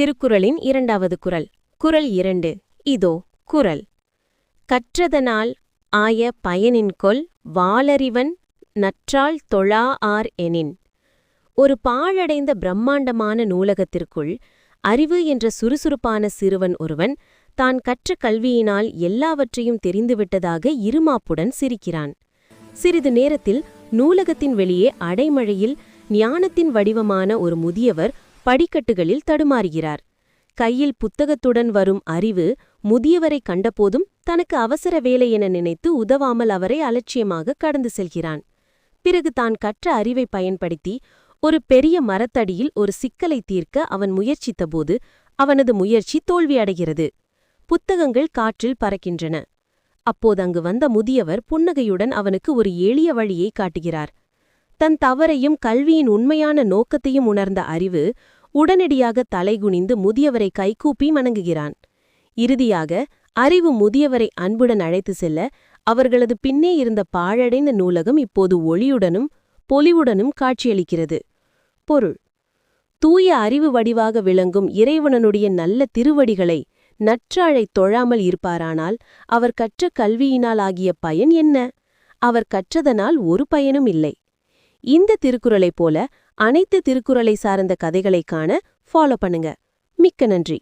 திருக்குறளின் இரண்டாவது குறள். குரல் இரண்டு. இதோ குரல் கற்றதனால் ஆய பயனின்கொல் வாளறிவன் நற்றால் தொழா ஆர் எனின். ஒரு பாழடைந்த பிரம்மாண்டமான நூலகத்திற்குள் அறிவு என்ற சுறுசுறுப்பான சிறுவன் ஒருவன் தான் கற்ற கல்வியினால் எல்லாவற்றையும் தெரிந்துவிட்டதாக இருமாப்புடன் சிரிக்கிறான். சிறிது நேரத்தில் நூலகத்தின் வெளியே அடைமழையில் ஞானத்தின் வடிவமான ஒரு முதியவர் படிக்கட்டுகளில் தடுமாறுகிறார். கையில் புத்தகத்துடன் வரும் அறிவு முதியவரை கண்டபோதும் தனக்கு அவசர வேலை என நினைத்து உதவாமல் அவரை அலட்சியமாக கடந்து செல்கிறான். பிறகு தான் கற்ற அறிவை பயன்படுத்தி ஒரு பெரிய மரத்தடியில் ஒரு சிக்கலை தீர்க்க அவன் முயற்சித்தபோது அவனது முயற்சி தோல்வியடைகிறது. புத்தகங்கள் காற்றில் பறக்கின்றன. அப்போது அங்கு வந்த முதியவர் புன்னகையுடன் அவனுக்கு ஒரு எளிய வழியை காட்டுகிறார். தன் தவறையும் கல்வியின் உண்மையான நோக்கத்தையும் உணர்ந்த அறிவு உடனடியாக தலைகுனிந்து முதியவரை கைகூப்பி வணங்குகிறான். இறுதியாக அறிவு முதியவரை அன்புடன் அழைத்து செல்ல அவர்களது பின்னே இருந்த பாழடைந்த நூலகம் இப்போது ஒளியுடனும் பொலிவுடனும் காட்சியளிக்கிறது. பொருள். தூய அறிவு வடிவாக விளங்கும் இறைவனனுடைய நல்ல திருவடிகளை நற்றாழை தொழாமல் இருப்பாரானால் அவர் கற்ற கல்வியினால் ஆகிய பயன் என்ன? அவர் கற்றதனால் ஒரு பயனும் இல்லை. இந்த திருக்குறளைப் போல அனைத்து திருக்குறளை சார்ந்த கதைகளை காண ஃபாலோ பண்ணுங்க. மிக்க நன்றி.